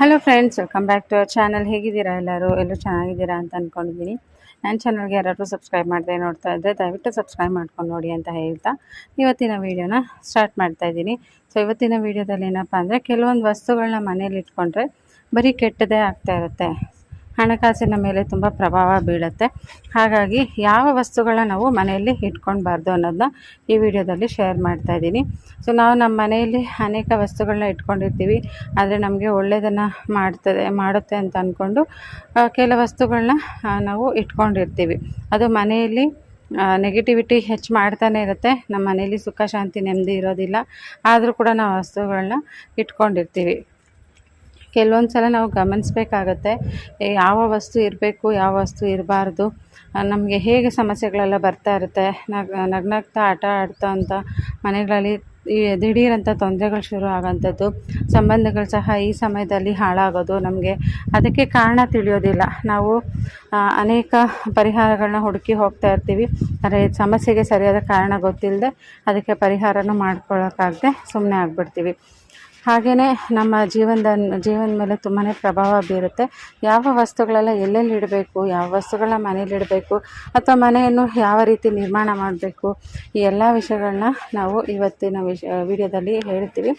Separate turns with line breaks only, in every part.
Hello friends welcome back to our channel ಹೇಗಿದ್ದೀರಾ ಎಲ್ಲರೂ? ಎಲ್ಲರೂ ಚೆನ್ನಾಗಿದ್ದೀರಾ ಅಂತ ಅಂದ್ಕೊಂಡಿದ್ದೀನಿ ನನ್ನ ಚಾನಲ್ಗೆ ಯಾರಾದರೂ ಸಬ್ಸ್ಕ್ರೈಬ್ ಮಾಡದೆ ನೋಡ್ತಾ ಇದ್ದರೆ ದಯವಿಟ್ಟು ಸಬ್ಸ್ಕ್ರೈಬ್ ಮಾಡ್ಕೊಂಡು ನೋಡಿ ಅಂತ ಹೇಳ್ತಾ ಇವತ್ತಿನ ವೀಡಿಯೋನ ಸ್ಟಾರ್ಟ್ ಮಾಡ್ತಾ ಇದ್ದೀನಿ. ಸೊ ಇವತ್ತಿನ ವೀಡಿಯೋದಲ್ಲಿ ಏನಪ್ಪ ಅಂದರೆ, ಕೆಲವೊಂದು ವಸ್ತುಗಳನ್ನ ಮನೇಲಿ ಇಟ್ಕೊಂಡ್ರೆ ಬರೀ ಕೆಟ್ಟದೇ ಆಗ್ತಾ ಇರುತ್ತೆ. ಹಣಕಾಸಿನ ಮೇಲೆ ತುಂಬ ಪ್ರಭಾವ ಬೀಳುತ್ತೆ. ಹಾಗಾಗಿ ಯಾವ ವಸ್ತುಗಳನ್ನ ನಾವು ಮನೆಯಲ್ಲಿ ಇಟ್ಕೊಳ್ಬಾರ್ದು ಅನ್ನೋದನ್ನ ಈ ವಿಡಿಯೋದಲ್ಲಿ ಶೇರ್ ಮಾಡ್ತಾ ಇದ್ದೀನಿ. ಸೊ ನಾವು ನಮ್ಮ ಮನೆಯಲ್ಲಿ ಅನೇಕ ವಸ್ತುಗಳನ್ನ ಇಟ್ಕೊಂಡಿರ್ತೀವಿ. ಆದರೆ ನಮಗೆ ಒಳ್ಳೆಯದನ್ನು ಮಾಡ್ತದೆ, ಮಾಡುತ್ತೆ ಅಂತ ಅಂದ್ಕೊಂಡು ಕೆಲ ವಸ್ತುಗಳನ್ನ ನಾವು ಇಟ್ಕೊಂಡಿರ್ತೀವಿ. ಅದು ಮನೆಯಲ್ಲಿ ನೆಗೆಟಿವಿಟಿ ಹೆಚ್ಚು ಮಾಡ್ತಾನೆ ಇರುತ್ತೆ. ನಮ್ಮ ಮನೇಲಿ ಸುಖ, ಶಾಂತಿ, ನೆಮ್ಮದಿ ಇರೋದಿಲ್ಲ. ಆದರೂ ಕೂಡ ನಾವು ವಸ್ತುಗಳನ್ನ ಇಟ್ಕೊಂಡಿರ್ತೀವಿ. ಕೆಲವೊಂದು ಸಲ ನಾವು ಗಮನಿಸ್ಬೇಕಾಗತ್ತೆ ಯಾವ ವಸ್ತು ಇರಬೇಕು, ಯಾವ ವಸ್ತು ಇರಬಾರ್ದು ನಮಗೆ ಹೇಗೆ ಸಮಸ್ಯೆಗಳೆಲ್ಲ ಬರ್ತಾ ಇರುತ್ತೆ, ನಗ್, ನಗ್ನಗ್ತಾ ಆಟ ಆಡ್ತಾ ಅಂತ, ಮನೆಗಳಲ್ಲಿ ಈ ದಿಢೀರಂಥ ತೊಂದರೆಗಳು ಶುರು ಆಗೋಂಥದ್ದು, ಸಂಬಂಧಗಳು ಸಹ ಈ ಸಮಯದಲ್ಲಿ ಹಾಳಾಗೋದು, ನಮಗೆ ಅದಕ್ಕೆ ಕಾರಣ ತಿಳಿಯೋದಿಲ್ಲ. ನಾವು ಅನೇಕ ಪರಿಹಾರಗಳನ್ನ ಹುಡುಕಿ ಹೋಗ್ತಾ ಇರ್ತೀವಿ, ಆದರೆ ಸಮಸ್ಯೆಗೆ ಸರಿಯಾದ ಕಾರಣ ಗೊತ್ತಿಲ್ಲದೆ ಅದಕ್ಕೆ ಪರಿಹಾರನೂ ಮಾಡ್ಕೊಳ್ಳೋಕ್ಕಾಗದೆ ಸುಮ್ಮನೆ ಆಗಿಬಿಡ್ತೀವಿ. ಹಾಗೆಯೇ ನಮ್ಮ ಜೀವನದ ಜೀವನದ ಮೇಲೆ ತುಂಬಾ ಪ್ರಭಾವ ಬೀರುತ್ತೆ. ಯಾವ ವಸ್ತುಗಳೆಲ್ಲ ಎಲ್ಲೆಲ್ಲಿ ಇಡಬೇಕು, ಯಾವ ವಸ್ತುಗಳನ್ನ ಮನೇಲಿ ಇಡಬೇಕು, ಅಥವಾ ಮನೆಯನ್ನು ಯಾವ ರೀತಿ ನಿರ್ಮಾಣ ಮಾಡಬೇಕು, ಈ ಎಲ್ಲ ವಿಷಯಗಳನ್ನ ನಾವು ಇವತ್ತಿನ ವಿಷ, ವಿಡಿಯೋದಲ್ಲಿ ಹೇಳ್ತೀವಿ.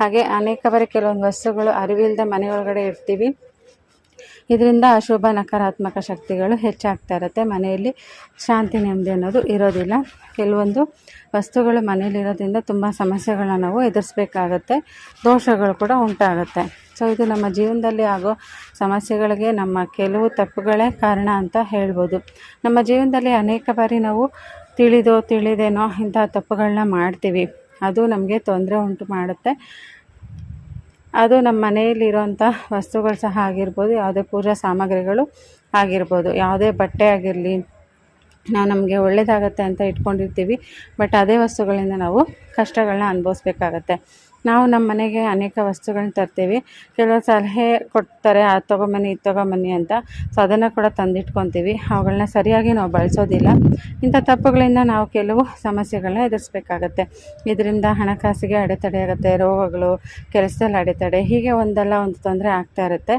ಹಾಗೆ ಅನೇಕ ಬಾರಿ ಕೆಲವೊಂದು ವಸ್ತುಗಳು ಅರಿವಿಲ್ಲದೆ ಮನೆಯೊಳಗಡೆ ಇಡ್ತೀವಿ. ಇದರಿಂದ ಅಶುಭ ನಕಾರಾತ್ಮಕ ಶಕ್ತಿಗಳು ಹೆಚ್ಚಾಗ್ತಾ ಇರುತ್ತೆ. ಮನೆಯಲ್ಲಿ ಶಾಂತಿ, ನೆಮ್ಮದಿ ಅನ್ನೋದು ಇರೋದಿಲ್ಲ. ಕೆಲವೊಂದು ವಸ್ತುಗಳು ಮನೆಯಲ್ಲಿರೋದ್ರಿಂದ ತುಂಬ ಸಮಸ್ಯೆಗಳನ್ನ ನಾವು ಎದುರಿಸ್ಬೇಕಾಗತ್ತೆ. ದೋಷಗಳು ಕೂಡ ಉಂಟಾಗುತ್ತೆ. ಸೊ ಇದು ನಮ್ಮ ಜೀವನದಲ್ಲಿ ಆಗೋ ಸಮಸ್ಯೆಗಳಿಗೆ ನಮ್ಮ ಕೆಲವು ತಪ್ಪುಗಳೇ ಕಾರಣ ಅಂತ ಹೇಳ್ಬೋದು. ನಮ್ಮ ಜೀವನದಲ್ಲಿ ಅನೇಕ ಬಾರಿ ನಾವು ತಿಳಿದೋ ತಿಳಿದೇನೋ ಇಂಥ ತಪ್ಪುಗಳನ್ನ ಮಾಡ್ತೀವಿ. ಅದು ನಮಗೆ ತೊಂದರೆ ಉಂಟು ಮಾಡುತ್ತೆ. ಅದು ನಮ್ಮ ಮನೆಯಲ್ಲಿರುವಂಥ ವಸ್ತುಗಳು ಸಹ ಆಗಿರ್ಬೋದು, ಯಾವುದೇ ಪೂಜಾ ಸಾಮಗ್ರಿಗಳು ಆಗಿರ್ಬೋದು. ಯಾವುದೇ ಬಟ್ಟೆ ಆಗಿರಲಿ, ನಾವು ನಮಗೆ ಒಳ್ಳೆಯದಾಗತ್ತೆ ಅಂತ ಇಟ್ಕೊಂಡಿರ್ತೀವಿ, ಬಟ್ ಅದೇ ವಸ್ತುಗಳಿಂದ ನಾವು ಕಷ್ಟಗಳನ್ನ ಅನುಭವಿಸ್ಬೇಕಾಗತ್ತೆ. ನಾವು ನಮ್ಮ ಮನೆಗೆ ಅನೇಕ ವಸ್ತುಗಳನ್ನ ತರ್ತೀವಿ. ಕೆಲವು ಸಲಹೆ ಕೊಡ್ತಾರೆ ಅದು ತೊಗೊಂಬನ್ನಿ, ಇದು ತೊಗೊಂಬನ್ನಿ ಅಂತ. ಸೊ ಅದನ್ನು ಕೂಡ ತಂದಿಟ್ಕೊತೀವಿ. ಅವುಗಳನ್ನ ಸರಿಯಾಗಿ ನಾವು ಬಳಸೋದಿಲ್ಲ. ಇಂಥ ತಪ್ಪುಗಳಿಂದ ನಾವು ಕೆಲವು ಸಮಸ್ಯೆಗಳನ್ನ ಎದುರಿಸ್ಬೇಕಾಗತ್ತೆ. ಇದರಿಂದ ಹಣಕಾಸಿಗೆ ಅಡೆತಡೆ ಆಗುತ್ತೆ ರೋಗಗಳು, ಕೆಲಸದಲ್ಲಿ ಅಡೆತಡೆ, ಹೀಗೆ ಒಂದಲ್ಲ ಒಂದು ತೊಂದರೆ ಆಗ್ತಾ ಇರುತ್ತೆ.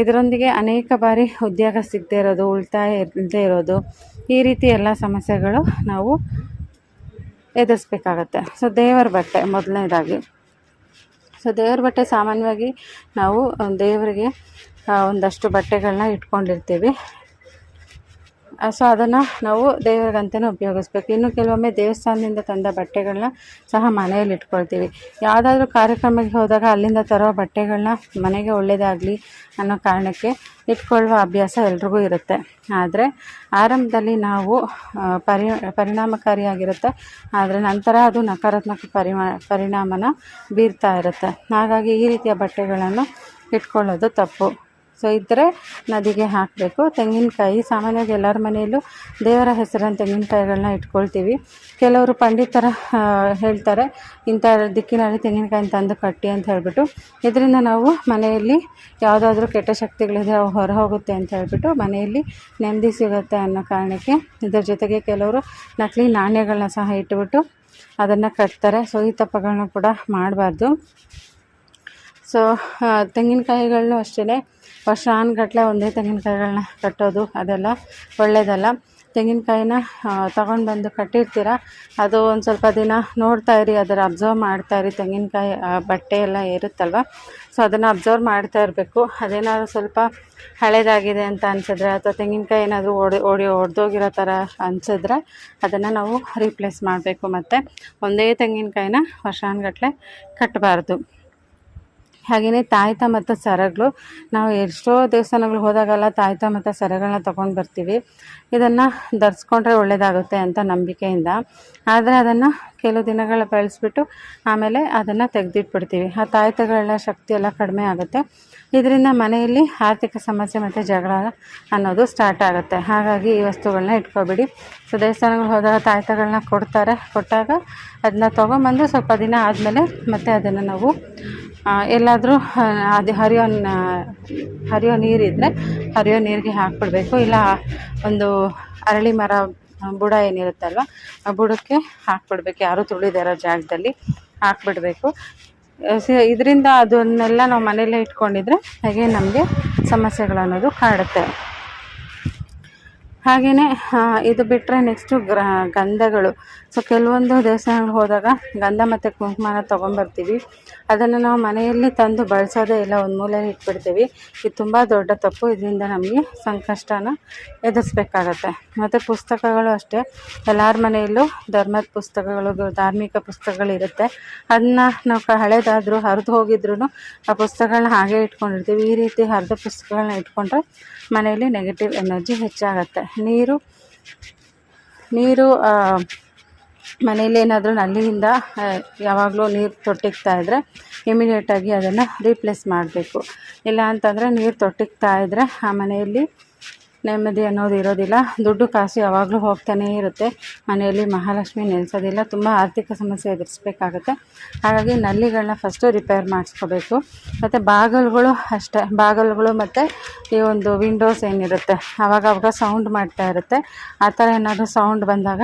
ಇದರೊಂದಿಗೆ ಅನೇಕ ಬಾರಿ ಉದ್ಯೋಗ ಸಿಗದೇ ಇರೋದು, ಉಳಿತಾಯ ಇಲ್ಲದೆ ಇರೋದು, ಈ ರೀತಿ ಎಲ್ಲ ಸಮಸ್ಯೆಗಳು ನಾವು ಎದುರಿಸ್ಬೇಕಾಗತ್ತೆ. ಸೊ ದೇವರ ಬಟ್ಟೆ ಮೊದಲನೇದಾಗಿ. ಸೊ ದೇವ್ರ ಬಟ್ಟೆ ಸಾಮಾನ್ಯವಾಗಿ ನಾವು ದೇವರಿಗೆ ಒಂದಷ್ಟು ಬಟ್ಟೆಗಳನ್ನ ಇಟ್ಕೊಂಡಿರ್ತೀವಿ. ಸೊ ಅದನ್ನು ನಾವು ದೇವರಿಗಂತಲೇ ಉಪಯೋಗಿಸ್ಬೇಕು. ಇನ್ನು ಕೆಲವೊಮ್ಮೆ ದೇವಸ್ಥಾನದಿಂದ ತಂದ ಬಟ್ಟೆಗಳನ್ನ ಸಹ ಮನೆಯಲ್ಲಿ ಇಟ್ಕೊಳ್ತೀವಿ. ಯಾವುದಾದ್ರೂ ಕಾರ್ಯಕ್ರಮಕ್ಕೆ ಹೋದಾಗ ಅಲ್ಲಿಂದ ತರೋ ಬಟ್ಟೆಗಳನ್ನ ಮನೆಗೆ ಒಳ್ಳೆಯದಾಗಲಿ ಅನ್ನೋ ಕಾರಣಕ್ಕೆ ಇಟ್ಕೊಳ್ಳುವ ಅಭ್ಯಾಸ ಎಲ್ರಿಗೂ ಇರುತ್ತೆ. ಆದರೆ ಆರಂಭದಲ್ಲಿ ನಾವು ಪರಿ, ಪರಿಣಾಮಕಾರಿಯಾಗಿರುತ್ತೆ. ಆದರೆ ನಂತರ ಅದು ನಕಾರಾತ್ಮಕ ಪರಿಮಾ, ಪರಿಣಾಮನ ಬೀರ್ತಾ ಇರುತ್ತೆ. ಹಾಗಾಗಿ ಈ ರೀತಿಯ ಬಟ್ಟೆಗಳನ್ನು ಇಟ್ಕೊಳ್ಳೋದು ತಪ್ಪು. ಸೊ ಇದ್ದರೆ ನದಿಗೆ ಹಾಕಬೇಕು. ತೆಂಗಿನಕಾಯಿ ಸಾಮಾನ್ಯವಾಗಿ ಎಲ್ಲರ ಮನೆಯಲ್ಲೂ ದೇವರ ಹೆಸರನ್ನು ತೆಂಗಿನಕಾಯಿಗಳನ್ನ ಇಟ್ಕೊಳ್ತೀವಿ. ಕೆಲವರು ಪಂಡಿತರ ಹೇಳ್ತಾರೆ, ಇಂಥ ದಿಕ್ಕಿನಲ್ಲಿ ತೆಂಗಿನಕಾಯಿನ ತಂದು ಕಟ್ಟಿ ಅಂತ ಹೇಳಿಬಿಟ್ಟು. ಇದರಿಂದ ನಾವು ಮನೆಯಲ್ಲಿ ಯಾವುದಾದ್ರೂ ಕೆಟ್ಟ ಶಕ್ತಿಗಳಿದ್ರೆ ಅವು ಹೊರ ಹೋಗುತ್ತೆ ಅಂತ ಹೇಳ್ಬಿಟ್ಟು ಮನೆಯಲ್ಲಿ ನೆಮ್ಮದಿ ಸಿಗುತ್ತೆ ಅನ್ನೋ ಕಾರಣಕ್ಕೆ ಇದರ ಜೊತೆಗೆ ಕೆಲವರು ನಕಲಿ ನಾಣ್ಯಗಳನ್ನ ಸಹ ಇಟ್ಬಿಟ್ಟು ಅದನ್ನು ಕಟ್ತಾರೆ. ಸೊ, ಈ ತಪ್ಪಗಳನ್ನ ಕೂಡ ಮಾಡಬಾರ್ದು. ಸೊ ತೆಂಗಿನಕಾಯಿಗಳನ್ನೂ ಅಷ್ಟೇ ವರ್ಷಾನುಗಟ್ಲೆ ಒಂದೇ ತೆಂಗಿನಕಾಯಿಗಳನ್ನ ಕಟ್ಟೋದು ಅದೆಲ್ಲ ಒಳ್ಳೆಯದಲ್ಲ ತೆಂಗಿನಕಾಯಿನ ತಗೊಂಡು ಬಂದು ಕಟ್ಟಿರ್ತೀರ, ಅದು ಒಂದು ಸ್ವಲ್ಪ ದಿನ ನೋಡ್ತಾ ಇರಿ ಅದರ ಅಬ್ಸರ್ವ್ ಮಾಡ್ತಾ ಇರಿ. ತೆಂಗಿನಕಾಯಿ ಬಟ್ಟೆ ಎಲ್ಲ ಇರುತ್ತಲ್ವ ಸೊ, ಅದನ್ನು ಅಬ್ಸರ್ವ್ ಮಾಡ್ತಾ ಇರಬೇಕು. ಅದೇನಾದ್ರು ಸ್ವಲ್ಪ ಹಳೇದಾಗಿದೆ ಅಂತ ಅನಿಸಿದ್ರೆ, ಅಥವಾ ತೆಂಗಿನಕಾಯಿ ಏನಾದರೂ ಓಡಿ ಓಡಿ, ಒಡೆದೋಗಿರೋ ಥರ ಅನಿಸಿದ್ರೆ, ಅದನ್ನು ನಾವು ರೀಪ್ಲೇಸ್ ಮಾಡಬೇಕು. ಮತ್ತು ಒಂದೇ ತೆಂಗಿನಕಾಯಿನ ವರ್ಷಾನುಗಟ್ಲೆ ಕಟ್ಟಬಾರ್ದು ಹಾಗೆಯೇ ತಾಯ್ತ ಮತ್ತು ಸರಗಳು. ನಾವು ಎಷ್ಟೋ ದೇವಸ್ಥಾನಗಳು ಹೋದಾಗೆಲ್ಲ ತಾಯ್ತ ಮತ್ತು ಸರಗಳನ್ನ ತೊಗೊಂಡು ಬರ್ತೀವಿ. ಇದನ್ನು ಧರಿಸ್ಕೊಂಡ್ರೆ ಒಳ್ಳೆಯದಾಗುತ್ತೆ ಅಂತ ನಂಬಿಕೆಯಿಂದ. ಆದರೆ ಅದನ್ನು ಕೆಲವು ದಿನಗಳ ಬಳಸ್ಬಿಟ್ಟು ಆಮೇಲೆ ಅದನ್ನು ತೆಗೆದಿಟ್ಬಿಡ್ತೀವಿ. ಆ ತಾಯ್ತಗಳ ಶಕ್ತಿ ಎಲ್ಲ ಕಡಿಮೆ ಆಗುತ್ತೆ. ಇದರಿಂದ ಮನೆಯಲ್ಲಿ ಆರ್ಥಿಕ ಸಮಸ್ಯೆ ಮತ್ತು ಜಗಳ ಅನ್ನೋದು ಸ್ಟಾರ್ಟ್ ಆಗುತ್ತೆ. ಹಾಗಾಗಿ ಈ ವಸ್ತುಗಳನ್ನ ಇಟ್ಕೊಬೇಡಿ. ಸೊ ದೇವಸ್ಥಾನಗಳು ಹೋದಾಗ ತಾಯ್ತಗಳನ್ನ ಕೊಡ್ತಾರೆ. ಕೊಟ್ಟಾಗ ಅದನ್ನ ತೊಗೊಂಬಂದು ಸ್ವಲ್ಪ ದಿನ ಆದಮೇಲೆ ಮತ್ತೆ ಅದನ್ನು ನಾವು ಎಲ್ಲಾದರೂ ಅದು ಹರಿಯೋ ಹರಿಯೋ ನೀರಿದ್ದರೆ ಹರಿಯೋ ನೀರಿಗೆ ಹಾಕ್ಬಿಡ್ಬೇಕು. ಇಲ್ಲ, ಒಂದು ಅರಳಿ ಮರ, ಬುಡ ಏನಿರುತ್ತಲ್ವ, ಆ ಬುಡಕ್ಕೆ ಹಾಕ್ಬಿಡ್ಬೇಕು. ಯಾರೂ ತುಳಿದಿರೋ ಜಾಗದಲ್ಲಿ ಹಾಕ್ಬಿಡ್ಬೇಕು. ಇದರಿಂದ ಅದನ್ನೆಲ್ಲ ನಾವು ಮನೆಯಲ್ಲೇ ಇಟ್ಕೊಂಡಿದ್ರೆ ಹಾಗೆ ನಮಗೆ ಸಮಸ್ಯೆಗಳನ್ನೋದು ಕಾಡುತ್ತೆ. ಹಾಗೆಯೇ ಇದು ಬಿಟ್ಟರೆ ನೆಕ್ಸ್ಟು ಗ್ರ, ಗಂಧಗಳು. ಸೊ, ಕೆಲವೊಂದು ದೇವಸ್ಥಾನಗಳಿಗೆ ಹೋದಾಗ ಗಂಧ ಮತ್ತು ಕುಂಕುಮನ ತೊಗೊಂಬರ್ತೀವಿ. ಅದನ್ನು ನಾವು ಮನೆಯಲ್ಲಿ ತಂದು ಬಳಸೋದೇ ಇಲ್ಲ ಒಂದು ಮೂಲೆಯಲ್ಲಿ ಇಟ್ಬಿಡ್ತೀವಿ. ಇದು ತುಂಬ ದೊಡ್ಡ ತಪ್ಪು. ಇದರಿಂದ ನಮಗೆ ಸಂಕಷ್ಟನ ಎದುರಿಸ್ಬೇಕಾಗತ್ತೆ. ಮತ್ತು ಪುಸ್ತಕಗಳು ಅಷ್ಟೇ. ಎಲ್ಲರ ಮನೆಯಲ್ಲೂ ಧರ್ಮದ ಪುಸ್ತಕಗಳು, ಧಾರ್ಮಿಕ ಪುಸ್ತಕಗಳಿರುತ್ತೆ ಅದನ್ನ ನಾವು ಹಳೆದಾದರೂ ಹರಿದು ಹೋಗಿದ್ರೂ ಆ ಪುಸ್ತಕಗಳನ್ನ ಹಾಗೆ ಇಟ್ಕೊಂಡಿರ್ತೀವಿ. ಈ ರೀತಿ ಹರಿದ ಪುಸ್ತಕಗಳನ್ನ ಇಟ್ಕೊಂಡ್ರೆ ಮನೆಯಲ್ಲಿ ನೆಗೆಟಿವ್ ಎನರ್ಜಿ ಹೆಚ್ಚಾಗತ್ತೆ. ನೀರು ನೀರು ಮನೇಲಿ ಏನಾದರೂ ನಲ್ಲಿಯಿಂದ ಯಾವಾಗಲೂ ನೀರು ತೊಟ್ಟಿಗ್ತಾ ಇದ್ದರೆ ಇಮಿಡಿಯೇಟಾಗಿ ಅದನ್ನು ರೀಪ್ಲೇಸ್ ಮಾಡಬೇಕು. ಇಲ್ಲ ಅಂತಂದರೆ ನೀರು ತೊಟ್ಟಿಗ್ತಾ ಇದ್ದರೆ ಆ ಮನೆಯಲ್ಲಿ ನೆಮ್ಮದಿ ಅನ್ನೋದು ಇರೋದಿಲ್ಲ. ದುಡ್ಡು ಕಾಸು ಯಾವಾಗಲೂ ಹೋಗ್ತಾನೇ ಇರುತ್ತೆ. ಮನೆಯಲ್ಲಿ ಮಹಾಲಕ್ಷ್ಮಿ ನೆಲೆಸೋದಿಲ್ಲ, ತುಂಬ ಆರ್ಥಿಕ ಸಮಸ್ಯೆ ಎದುರಿಸ್ಬೇಕಾಗುತ್ತೆ. ಹಾಗಾಗಿ ನಲ್ಲಿಗಳನ್ನ ಫಸ್ಟು ರಿಪೇರ್ ಮಾಡಿಸ್ಕೋಬೇಕು. ಮತ್ತು ಬಾಗಿಲುಗಳು ಅಷ್ಟೇ. ಬಾಗಿಲುಗಳು ಮತ್ತು ಈ ಒಂದು ವಿಂಡೋಸ್ ಏನಿರುತ್ತೆ ಆವಾಗ ಸೌಂಡ್ ಮಾಡ್ತಾ ಇರುತ್ತೆ. ಆ ಥರ ಏನಾದರೂ ಸೌಂಡ್ ಬಂದಾಗ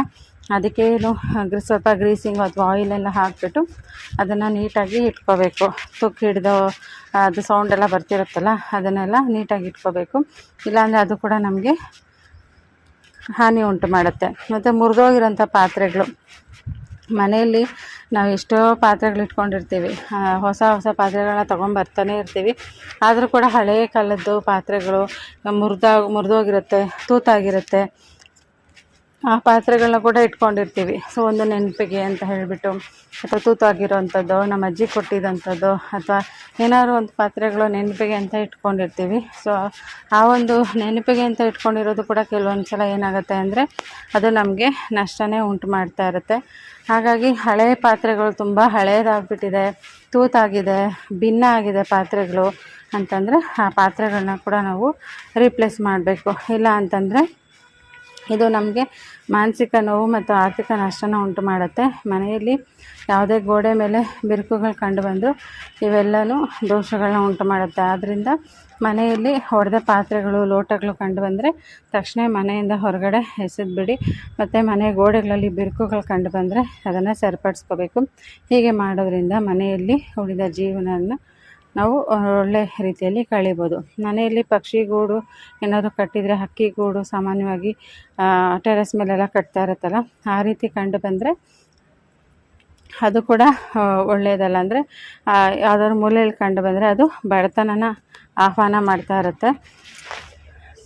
ಅದಕ್ಕೇನು ಏನು ಸ್ವಲ್ಪ ಗ್ರೀಸಿಂಗ್ ಅಥವಾ ಆಯಿಲೆಲ್ಲ ಹಾಕಿಬಿಟ್ಟು ಅದನ್ನು ನೀಟಾಗಿ ಇಟ್ಕೋಬೇಕು. ತುಕ್ಕು ಹಿಡಿದು, ಅದು ಸೌಂಡ್ ಎಲ್ಲ ಬರ್ತಿರುತ್ತಲ್ಲ, ಅದನ್ನೆಲ್ಲ ನೀಟಾಗಿ ಇಟ್ಕೋಬೇಕು. ಇಲ್ಲಾಂದರೆ ಅದು ಕೂಡ ನಮಗೆ ಹಾನಿ ಉಂಟು ಮಾಡುತ್ತೆ. ಮತ್ತು ಮುರಿದೋಗಿರೋಂಥ ಪಾತ್ರೆಗಳು. ಮನೆಯಲ್ಲಿ ನಾವು ಎಷ್ಟೋ ಪಾತ್ರೆಗಳು ಇಟ್ಕೊಂಡಿರ್ತೀವಿ. ಹೊಸ ಹೊಸ ಪಾತ್ರೆಗಳನ್ನ ತೊಗೊಂಬರ್ತಾನೆ ಇರ್ತೀವಿ. ಆದರೂ ಕೂಡ ಹಳೆಯ ಕಾಲದ್ದು ಪಾತ್ರೆಗಳು ಮುರಿದಾಗ ಮುರಿದೋಗಿರುತ್ತೆ, ತೂತಾಗಿರುತ್ತೆ. ಆ ಪಾತ್ರೆಗಳನ್ನ ಕೂಡ ಇಟ್ಕೊಂಡಿರ್ತೀವಿ. ಸೊ ಒಂದು ನೆನಪಿಗೆ ಅಂತ ಹೇಳಿಬಿಟ್ಟು, ಅಥವಾ ತೂತಾಗಿರೋವಂಥದ್ದು, ನಮ್ಮ ಅಜ್ಜಿ ಕೊಟ್ಟಿದ್ದಂಥದ್ದು ಅಥವಾ ಏನಾದ್ರು ಒಂದು ಪಾತ್ರೆಗಳು ನೆನಪಿಗೆ ಅಂತ ಇಟ್ಕೊಂಡಿರ್ತೀವಿ. ಸೊ ಆ ಒಂದು ನೆನಪಿಗೆ ಅಂತ ಇಟ್ಕೊಂಡಿರೋದು ಕೂಡ ಕೆಲವೊಂದು ಸಲ ಏನಾಗುತ್ತೆ ಅಂದರೆ, ಅದು ನಮಗೆ ನಷ್ಟನೇ ಉಂಟು ಮಾಡ್ತಾ ಇರುತ್ತೆ. ಹಾಗಾಗಿ ಹಳೆಯ ಪಾತ್ರೆಗಳು ತುಂಬ ಹಳೆಯದಾಗ್ಬಿಟ್ಟಿದೆ ತೂತಾಗಿದೆ ಭಿನ್ನ ಆಗಿದೆ ಪಾತ್ರೆಗಳು ಅಂತಂದರೆ, ಆ ಪಾತ್ರೆಗಳನ್ನ ಕೂಡ ನಾವು ರೀಪ್ಲೇಸ್ ಮಾಡಬೇಕು. ಇಲ್ಲ ಅಂತಂದರೆ ಇದು ನಮಗೆ ಮಾನಸಿಕ ನೋವು ಮತ್ತು ಆರ್ಥಿಕ ನಷ್ಟನ ಉಂಟು ಮಾಡುತ್ತೆ. ಮನೆಯಲ್ಲಿ ಯಾವುದೇ ಗೋಡೆ ಮೇಲೆ ಬಿರುಕುಗಳು ಕಂಡು ಬಂದರೂ ಇವೆಲ್ಲವೂ ದೋಷಗಳನ್ನ ಉಂಟು ಮಾಡುತ್ತೆ. ಆದ್ದರಿಂದ ಮನೆಯಲ್ಲಿ ಹೊಡೆದ ಪಾತ್ರೆಗಳು, ಲೋಟಗಳು ಕಂಡು ಬಂದರೆ ತಕ್ಷಣ ಮನೆಯಿಂದ ಹೊರಗಡೆ ಎಸೆದ್ಬಿಡಿ ಮತ್ತು ಮನೆ ಗೋಡೆಗಳಲ್ಲಿ ಬಿರುಕುಗಳು ಕಂಡು ಬಂದರೆ ಅದನ್ನು ಸರಿಪಡಿಸ್ಕೋಬೇಕು. ಹೀಗೆ ಮಾಡೋದ್ರಿಂದ ಮನೆಯಲ್ಲಿ ಉಳಿದ ಜೀವನವನ್ನು ನಾವು ಒಳ್ಳೆ ರೀತಿಯಲ್ಲಿ ಕಳಿಬೋದು. ಮನೆಯಲ್ಲಿ ಪಕ್ಷಿ ಗೂಡು ಏನಾದರೂ ಕಟ್ಟಿದರೆ ಹಕ್ಕಿ ಗೂಡು ಸಾಮಾನ್ಯವಾಗಿ ಟೆರೆಸ್ ಮೇಲೆಲ್ಲ ಕಟ್ತಾ ಇರುತ್ತಲ್ಲ, ಆ ರೀತಿ ಕಂಡು ಬಂದರೆ ಅದು ಕೂಡ ಒಳ್ಳೆಯದಲ್ಲ. ಅಂದರೆ ಯಾವುದಾದ್ರು ಮೂಲೆಯಲ್ಲಿ ಕಂಡು ಬಂದರೆ ಅದು ಬಡತನನ ಆಹ್ವಾನ ಮಾಡ್ತಾ ಇರುತ್ತೆ.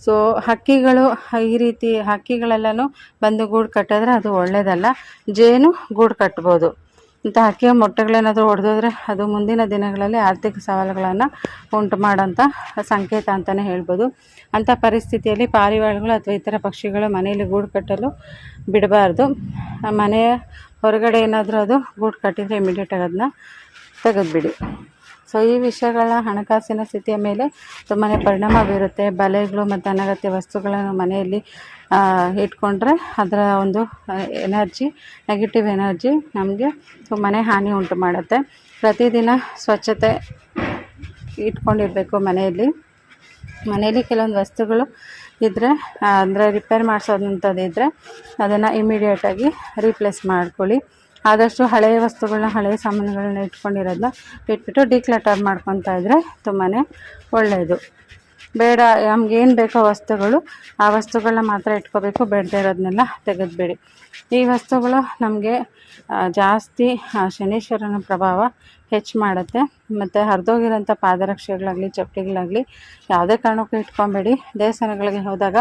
ಸೊ, ಹಕ್ಕಿಗಳು, ಈ ರೀತಿ ಹಕ್ಕಿಗಳೆಲ್ಲನೂ ಬಂದು ಗೂಡು ಕಟ್ಟಿದ್ರೆ ಅದು ಒಳ್ಳೆಯದಲ್ಲ. ಜೇನು ಗೂಡು ಕಟ್ಬೋದು. ಇಂಥ ಹಕ್ಕಿಯ ಮೊಟ್ಟೆಗಳೇನಾದರೂ ಒಡೆದೋದ್ರೆ ಅದು ಮುಂದಿನ ದಿನಗಳಲ್ಲಿ ಆರ್ಥಿಕ ಸವಾಲುಗಳನ್ನು ಉಂಟು ಮಾಡೋಂಥ ಸಂಕೇತ ಅಂತಲೇ ಹೇಳ್ಬೋದು. ಅಂಥ ಪರಿಸ್ಥಿತಿಯಲ್ಲಿ ಪಾರಿವಾಳಗಳು ಅಥವಾ ಇತರ ಪಕ್ಷಿಗಳು ಮನೆಯಲ್ಲಿ ಗೂಡು ಕಟ್ಟಲು ಬಿಡಬಾರ್ದು. ಮನೆಯ ಹೊರಗಡೆ ಏನಾದರೂ ಅದು ಗೂಡು ಕಟ್ಟಿದರೆ ಇಮಿಡಿಯೇಟಾಗಿ ಅದನ್ನ ತೆಗೆದುಬಿಡಿ. ಸೊ ಈ ವಿಷಯಗಳ ಹಣಕಾಸಿನ ಸ್ಥಿತಿಯ ಮೇಲೆ ತುಂಬಾ ಪರಿಣಾಮ ಬೀರುತ್ತೆ. ಬಲೆಗಳು ಮತ್ತು ಅನಗತ್ಯ ವಸ್ತುಗಳನ್ನು ಮನೆಯಲ್ಲಿ ಇಟ್ಕೊಂಡ್ರೆ ಅದರ ಒಂದು ಎನರ್ಜಿ ನೆಗೆಟಿವ್ ಎನರ್ಜಿ ನಮಗೆ ತುಂಬಾ ಹಾನಿ ಉಂಟು ಮಾಡುತ್ತೆ. ಪ್ರತಿದಿನ ಸ್ವಚ್ಛತೆ ಇಟ್ಕೊಂಡಿರಬೇಕು ಮನೆಯಲ್ಲಿ. ಮನೆಯಲ್ಲಿ ಕೆಲವೊಂದು ವಸ್ತುಗಳು ಇದ್ದರೆ ಅಂದರೆ ರಿಪೇರ್ ಮಾಡಿಸೋದಂಥದ್ದು ಇದ್ದರೆ ಅದನ್ನು ಇಮಿಡಿಯೇಟಾಗಿ ರೀಪ್ಲೇಸ್ ಮಾಡ್ಕೊಳ್ಳಿ. ಆದಷ್ಟು ಹಳೆಯ ವಸ್ತುಗಳನ್ನ ಹಳೆಯ ಸಾಮಾನುಗಳನ್ನ ಇಟ್ಕೊಂಡಿರೋದನ್ನ ಇಟ್ಬಿಟ್ಟು ಡಿಕ್ಲಟರ್ ಮಾಡ್ಕೊತಾ ಇದ್ದರೆ ತುಂಬಾ ಒಳ್ಳೆಯದು ಬೇಡ ಏನು ಬೇಕೋ ವಸ್ತುಗಳು ಆ ವಸ್ತುಗಳನ್ನ ಮಾತ್ರ ಇಟ್ಕೋಬೇಕು ಬೇಡದೇ ಇರೋದನ್ನೆಲ್ಲ ತೆಗೆದುಬಿಡಿ. ಈ ವಸ್ತುಗಳು ನಮಗೆ ಜಾಸ್ತಿ ಶನೀಶ್ವರನ ಪ್ರಭಾವ ಹೆಚ್ಚು ಮಾಡುತ್ತೆ. ಮತ್ತು ಹರಿದೋಗಿರೋಂಥ ಪಾದರಕ್ಷೆಗಳಾಗಲಿ, ಚಪ್ಪಲಿಗಳಾಗಲಿ, ಯಾವುದೇ ಕಾರಣಕ್ಕೂ ಇಟ್ಕೊಬೇಡಿ. ದೇವಸ್ಥಾನಗಳಿಗೆ ಹೋದಾಗ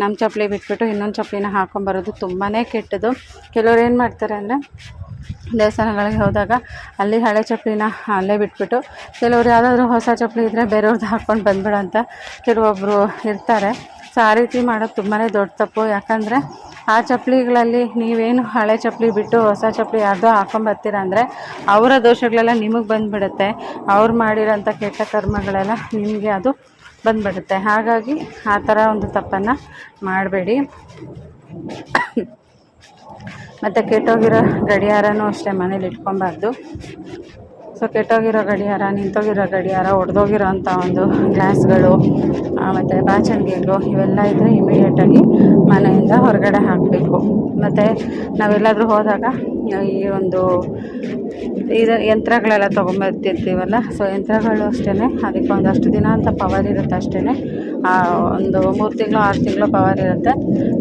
ನಮ್ಮ ಚಪ್ಪಲಿ ಬಿಟ್ಬಿಟ್ಟು ಇನ್ನೊಂದು ಚಪ್ಪಲಿನ ಹಾಕೊಂಬರೋದು ತುಂಬಾ ಕೆಟ್ಟದ್ದು. ಕೆಲವ್ರು ಏನು ಮಾಡ್ತಾರೆ ಅಂದರೆ, ದೇವಸ್ಥಾನಗಳಿಗೆ ಹೋದಾಗ ಅಲ್ಲಿ ಹಳೆ ಚಪ್ಪಲಿನ ಅಲ್ಲೇ ಬಿಟ್ಬಿಟ್ಟು, ಕೆಲವರು ಯಾವುದಾದ್ರೂ ಹೊಸ ಚಪ್ಪಲಿ ಇದ್ದರೆ ಬೇರೆಯವ್ರದ್ದು ಹಾಕ್ಕೊಂಡು ಬಂದ್ಬಿಡೋ ಅಂತ ಕೆಲವೊಬ್ಬರು ಇರ್ತಾರೆ. ಸೊ ಆ ರೀತಿ ಮಾಡೋದು ತುಂಬಾ ದೊಡ್ಡ ತಪ್ಪು. ಯಾಕಂದರೆ ಆ ಚಪ್ಪಲಿಗಳಲ್ಲಿ ನೀವೇನು ಹಳೆ ಚಪ್ಪಲಿ ಬಿಟ್ಟು ಹೊಸ ಚಪ್ಪಲಿ ಯಾವುದೋ ಹಾಕೊಂಬರ್ತೀರ ಅಂದರೆ ಅವರ ದೋಷಗಳೆಲ್ಲ ನಿಮಗೆ ಬಂದುಬಿಡುತ್ತೆ. ಅವ್ರು ಮಾಡಿರೋಂಥ ಕೆಟ್ಟ ಕರ್ಮಗಳೆಲ್ಲ ನಿಮಗೆ ಅದು ಬಂದುಬಿಡುತ್ತೆ. ಹಾಗಾಗಿ ಆ ಥರ ಒಂದು ತಪ್ಪನ್ನು ಮಾಡಬೇಡಿ. ಮತ್ತು ಕೆಟ್ಟೋಗಿರೋ ಗಡಿಯಾರನೂ ಅಷ್ಟೇ ಮನೇಲಿ ಇಟ್ಕೊಬಾರ್ದು. ಸೊ ಕೆಟ್ಟೋಗಿರೋ ಗಡಿಯಾರ, ನಿಂತೋಗಿರೋ ಗಡಿಯಾರ, ಒಡೆದೋಗಿರೋ ಅಂಥ ಒಂದು ಗ್ಲಾಸ್ಗಳು ಮತ್ತು ಬಾಚಣಿಗೆಗಳು ಇವೆಲ್ಲ ಇದ್ದರೆ ಇಮಿಡಿಯೇಟಾಗಿ ಮನೆಯಿಂದ ಹೊರಗಡೆ ಹಾಕಬೇಕು. ಮತ್ತು ನಾವೆಲ್ಲಾದರೂ ಹೋದಾಗ ಈ ಒಂದು ಇದು ಯಂತ್ರಗಳೆಲ್ಲ ತೊಗೊಂಬರ್ತಿರ್ತೀವಲ್ಲ, ಸೊ ಯಂತ್ರಗಳು ಅಷ್ಟೇ ಅದಕ್ಕೆ ಒಂದಷ್ಟು ದಿನ ಅಂತ ಪವರ್ ಇರುತ್ತೆ ಅಷ್ಟೇ ಒಂದು ಮೂರು ತಿಂಗಳು, ಆರು ತಿಂಗಳು ಪವರ್ ಇರುತ್ತೆ.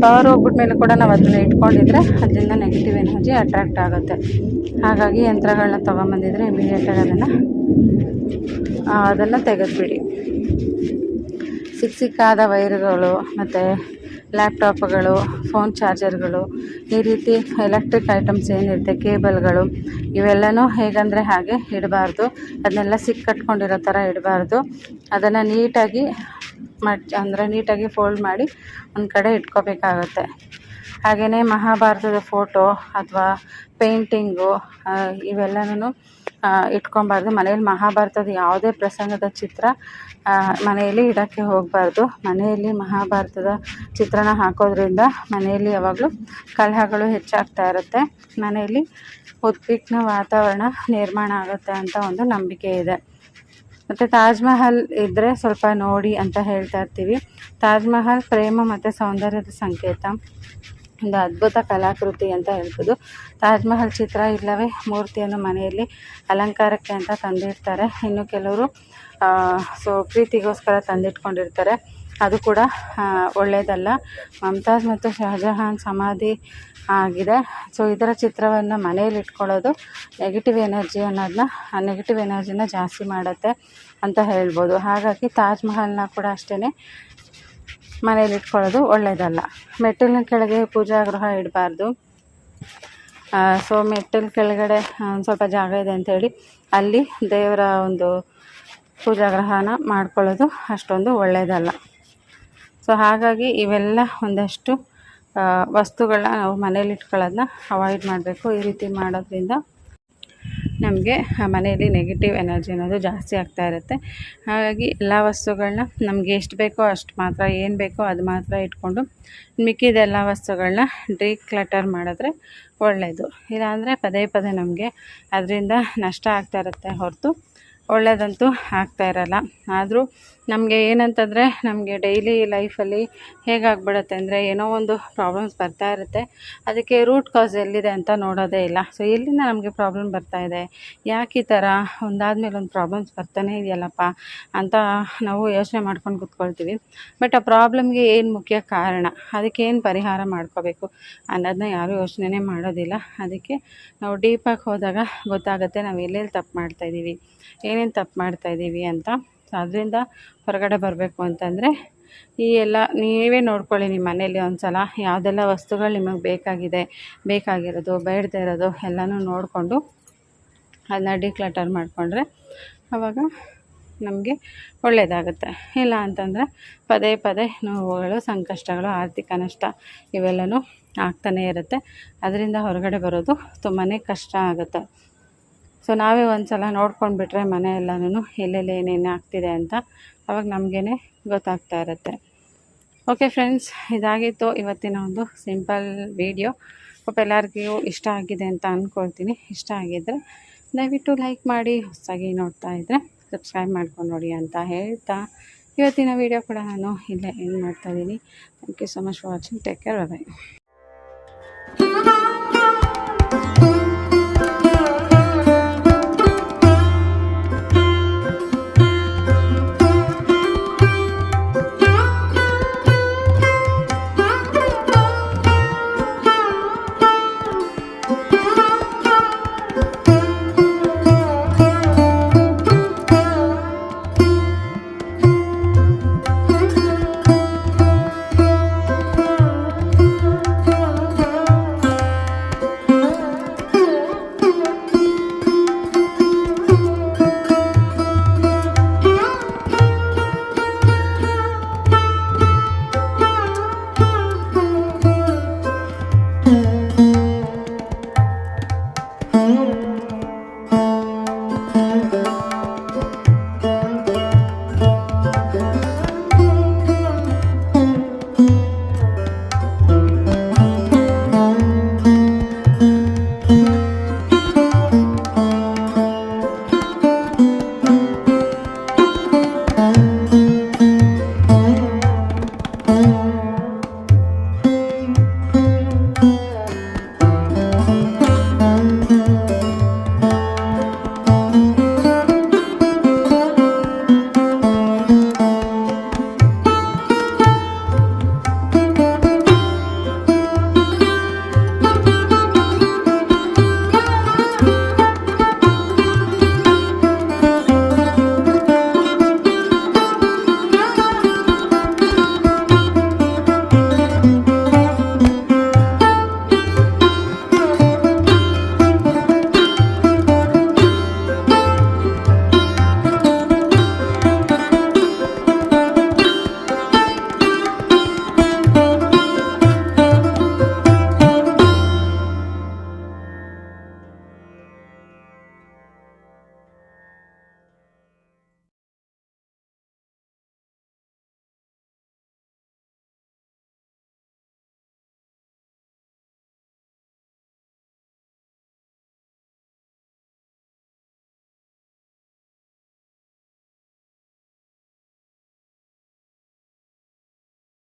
ಪವರ್ ಹೋಗ್ಬಿಟ್ಮೇಲೆ ಕೂಡ ನಾವು ಅದನ್ನ ಇಟ್ಕೊಂಡಿದ್ರೆ ಅದರಿಂದ ನೆಗೆಟಿವ್ ಎನರ್ಜಿ ಅಟ್ರಾಕ್ಟ್ ಆಗುತ್ತೆ. ಹಾಗಾಗಿ ಯಂತ್ರಗಳನ್ನ ತೊಗೊಂಬಂದಿದ್ರೆ ಇಮಿಡಿಯೇಟಾಗಿ ಅದನ್ನು ಅದನ್ನು ತೆಗೆದುಬಿಡಿ. ಸಿಕ್ಕ ಸಿಕ್ಕಾದ ವೈರ್ಗಳು ಮತ್ತು ಲ್ಯಾಪ್ಟಾಪ್ಗಳು ಫೋನ್ ಚಾರ್ಜರ್ಗಳು ಈ ರೀತಿ ಎಲೆಕ್ಟ್ರಿಕ್ ಐಟಮ್ಸ್ ಏನಿರುತ್ತೆ, ಕೇಬಲ್ಗಳು, ಇವೆಲ್ಲನೂ ಹೇಗಂದರೆ ಹಾಗೆ ಇಡಬಾರ್ದು. ಅದನ್ನೆಲ್ಲ ಸಿಕ್ಕಟ್ಕೊಂಡಿರೋ ಥರ ಇಡಬಾರ್ದು. ಅದನ್ನು ನೀಟಾಗಿ ಮಡ್, ಅಂದರೆ ನೀಟಾಗಿ ಫೋಲ್ಡ್ ಮಾಡಿ ಒಂದು ಕಡೆ ಇಟ್ಕೋಬೇಕಾಗುತ್ತೆ. ಹಾಗೆಯೇ ಮಹಾಭಾರತದ ಫೋಟೋ ಅಥವಾ ಪೇಂಟಿಂಗು ಇವೆಲ್ಲನೂ ಇಟ್ಕೊಬಾರ್ದು. ಮನೇಲಿ ಮಹಾಭಾರತದ ಯಾವುದೇ ಪ್ರಸಂಗದ ಚಿತ್ರ ಮನೆಯಲ್ಲಿ ಇಡೋಕ್ಕೆ ಹೋಗಬಾರ್ದು. ಮನೆಯಲ್ಲಿ ಮಹಾಭಾರತದ ಚಿತ್ರನ ಹಾಕೋದ್ರಿಂದ ಮನೆಯಲ್ಲಿ ಯಾವಾಗಲೂ ಕಲಹಗಳು ಹೆಚ್ಚಾಗ್ತಾ ಇರುತ್ತೆ. ಮನೆಯಲ್ಲಿ ಉದ್ವಿಗ್ನ ವಾತಾವರಣ ನಿರ್ಮಾಣ ಆಗುತ್ತೆ ಅಂತ ಒಂದು ನಂಬಿಕೆ ಇದೆ. ಮತ್ತು ತಾಜ್ ಮಹಲ್ ಇದ್ದರೆ ಸ್ವಲ್ಪ ನೋಡಿ ಅಂತ ಹೇಳ್ತಾ ಇರ್ತೀವಿ. ತಾಜ್ ಮಹಲ್ ಪ್ರೇಮ ಮತ್ತು ಸೌಂದರ್ಯದ ಸಂಕೇತ. ಒಂದು ಅದ್ಭುತ ಕಲಾಕೃತಿ ಅಂತ ಹೇಳ್ಬೋದು. ತಾಜ್ ಮಹಲ್ ಚಿತ್ರ ಇಲ್ಲವೇ ಮೂರ್ತಿಯನ್ನು ಮನೆಯಲ್ಲಿ ಅಲಂಕಾರಕ್ಕೆ ಅಂತ ತಂದಿರ್ತಾರೆ ಇನ್ನು ಕೆಲವರು ಸೊ ಪ್ರೀತಿಗೋಸ್ಕರ ತಂದಿಟ್ಕೊಂಡಿರ್ತಾರೆ. ಅದು ಕೂಡ ಒಳ್ಳೆಯದಲ್ಲ ಮಮ್ತಾಜ್ ಮತ್ತು ಶಹಜಹಾನ್ ಸಮಾಧಿ ಆಗಿದೆ. ಸೊ ಇದರ ಚಿತ್ರವನ್ನು ಮನೆಯಲ್ಲಿ ಇಟ್ಕೊಳ್ಳೋದು ನೆಗೆಟಿವ್ ಎನರ್ಜಿ ಅನ್ನೋದನ್ನ ಆ ನೆಗೆಟಿವ್ ಎನರ್ಜಿನ ಜಾಸ್ತಿ ಮಾಡುತ್ತೆ ಅಂತ ಹೇಳ್ಬೋದು. ಹಾಗಾಗಿ ತಾಜ್ ಮಹಲ್ನ ಕೂಡ ಅಷ್ಟೇ ಮನೇಲಿ ಇಟ್ಕೊಳ್ಳೋದು ಒಳ್ಳೆಯದಲ್ಲ ಮೆಟ್ಟಿಲಿನ ಕೆಳಗೆ ಪೂಜಾ ಗೃಹ ಇಡಬಾರ್ದು ಸೊ ಮೆಟ್ಟಿಲು ಕೆಳಗಡೆ ಒಂದು ಸ್ವಲ್ಪ ಜಾಗ ಇದೆ ಅಂಥೇಳಿ ಅಲ್ಲಿ ದೇವರ ಒಂದು ಪೂಜಾಗ್ರಹನ ಮಾಡ್ಕೊಳ್ಳೋದು ಅಷ್ಟೊಂದು ಒಳ್ಳೆಯದಲ್ಲ ಸೊ ಹಾಗಾಗಿ ಇವೆಲ್ಲ ಒಂದಷ್ಟು ವಸ್ತುಗಳನ್ನ ನಾವು ಮನೇಲಿ ಇಟ್ಕೊಳ್ಳೋದನ್ನ ಅವಾಯ್ಡ್ ಮಾಡಬೇಕು. ಈ ರೀತಿ ಮಾಡೋದ್ರಿಂದ ನಮಗೆ ಮನೆಯಲ್ಲಿ ನೆಗೆಟಿವ್ ಎನರ್ಜಿ ಅನ್ನೋದು ಜಾಸ್ತಿ ಆಗ್ತಾ ಇರುತ್ತೆ. ಹಾಗಾಗಿ ಎಲ್ಲ ವಸ್ತುಗಳನ್ನ ನಮಗೆ ಎಷ್ಟು ಬೇಕೋ ಅಷ್ಟು ಮಾತ್ರ, ಏನು ಬೇಕೋ ಅದು ಮಾತ್ರ ಇಟ್ಕೊಂಡು ಮಿಕ್ಕಿದ ಎಲ್ಲ ವಸ್ತುಗಳನ್ನ ಕ್ಲಟರ್ ಮಾಡಿದ್ರೆ ಒಳ್ಳೆಯದು ಇಲ್ಲಾಂದರೆ ಪದೇ ಪದೇ ನಮಗೆ ಅದರಿಂದ ನಷ್ಟ ಆಗ್ತಾ ಇರುತ್ತೆ ಹೊರತು. ಒಳ್ಳೆಯದಂತೂ ಆಗ್ತಾ ಇರಲ್ಲ. ಆದರೂ ನಮಗೆ ಏನಂತಂದರೆ ನಮಗೆ ಡೈಲಿ ಲೈಫಲ್ಲಿ ಹೇಗಾಗ್ಬಿಡುತ್ತೆ ಅಂದರೆ ಏನೋ ಒಂದು ಪ್ರಾಬ್ಲಮ್ಸ್ ಬರ್ತಾ ಇರುತ್ತೆ. ಅದಕ್ಕೆ ರೂಟ್ ಕಾಸ್ ಎಲ್ಲಿದೆ ಅಂತ ನೋಡೋದೇ ಇಲ್ಲ. ಸೊ ಎಲ್ಲಿಂದ ನಮಗೆ ಪ್ರಾಬ್ಲಮ್ ಬರ್ತಾ ಇದೆ? ಯಾಕೆ ಈ ಥರ ಒಂದಾದ್ಮೇಲೆ ಒಂದು ಪ್ರಾಬ್ಲಮ್ಸ್ ಬರ್ತಾನೆ ಇದೆಯಲ್ಲಪ್ಪ ಅಂತ ನಾವು ಯೋಚನೆ ಮಾಡ್ಕೊಂಡು ಕೂತ್ಕೊಳ್ತೀವಿ. ಬಟ್ ಆ ಪ್ರಾಬ್ಲಮ್ಗೆ ಏನು ಮುಖ್ಯ ಕಾರಣ? ಅದಕ್ಕೆ ಏನು ಪರಿಹಾರ ಮಾಡ್ಕೋಬೇಕು ಅನ್ನೋದನ್ನ ಯಾರೂ ಯೋಚನೆ ಮಾಡೋದಿಲ್ಲ. ಅದಕ್ಕೆ ನಾವು ಡೀಪಾಗಿ ಹೋದಾಗ ಗೊತ್ತಾಗುತ್ತೆ ನಾವು ಎಲ್ಲೆಲ್ಲಿ ತಪ್ಪು ಮಾಡ್ತಾಯಿದ್ದೀವಿ ಏನೇನು ತಪ್ಪು ಮಾಡ್ತಾಯಿದ್ದೀವಿ ಅಂತ. ಅದರಿಂದ ಹೊರಗಡೆ ಬರಬೇಕು ಅಂತಂದರೆ ಈ ಎಲ್ಲ ನೀವೇ ನೋಡ್ಕೊಳ್ಳಿ ನಿಮ್ಮ ಮನೇಲಿ ಒಂದು ಸಲ ಯಾವುದೆಲ್ಲ ವಸ್ತುಗಳು ನಿಮಗೆ ಬೇಕಾಗಿದೆ, ಬೇಕಾಗಿರೋದು, ಬೇಡದೇ ಇರೋದು ಎಲ್ಲನೂ ನೋಡಿಕೊಂಡು ಅದನ್ನ ಡಿಕ್ಲಟರ್ ಮಾಡಿಕೊಂಡ್ರೆ ಆವಾಗ ನಮಗೆ ಒಳ್ಳೆಯದಾಗುತ್ತೆ ಇಲ್ಲ ಅಂತಂದರೆ ಪದೇ ಪದೇ ನೋವುಗಳು, ಸಂಕಷ್ಟಗಳು, ಆರ್ಥಿಕ ನಷ್ಟ ಇವೆಲ್ಲವೂ ಆಗ್ತಾನೇ ಇರುತ್ತೆ. ಅದರಿಂದ ಹೊರಗಡೆ ಬರೋದು ತುಂಬಾ ಕಷ್ಟ ಆಗುತ್ತೆ. ಸೊ ನಾವೇ ಒಂದು ಸಲ ನೋಡ್ಕೊಂಡು ಬಿಟ್ಟರೆ ಮನೆ ಎಲ್ಲನೂ ಎಲ್ಲೆಲ್ಲಿ ಏನೇನು ಆಗ್ತಿದೆ ಅಂತ ಅವಾಗ ನಮಗೇ ಗೊತ್ತಾಗ್ತಾ ಇರುತ್ತೆ. ಓಕೆ ಫ್ರೆಂಡ್ಸ್ ಇದಾಗಿತ್ತು ಇವತ್ತಿನ ಒಂದು ಸಿಂಪಲ್ ವೀಡಿಯೋ ಪಾಪ ಎಲ್ಲರಿಗೂ ಇಷ್ಟ ಆಗಿದೆ ಅಂತ ಅಂದ್ಕೊಳ್ತೀನಿ ಇಷ್ಟ ಆಗಿದ್ದರೆ ದಯವಿಟ್ಟು ಲೈಕ್ ಮಾಡಿ, ಹೊಸದಾಗಿ ನೋಡ್ತಾ ಇದ್ದರೆ ಸಬ್ಸ್ಕ್ರೈಬ್ ಮಾಡ್ಕೊಂಡು ನೋಡಿ ಅಂತ ಹೇಳ್ತಾ. ಇವತ್ತಿನ ವೀಡಿಯೋ ಕೂಡ ನಾನು ಇಲ್ಲೇ ಎಂಡ್ ಮಾಡ್ತಾಯಿದ್ದೀನಿ thank you so much watching take care bye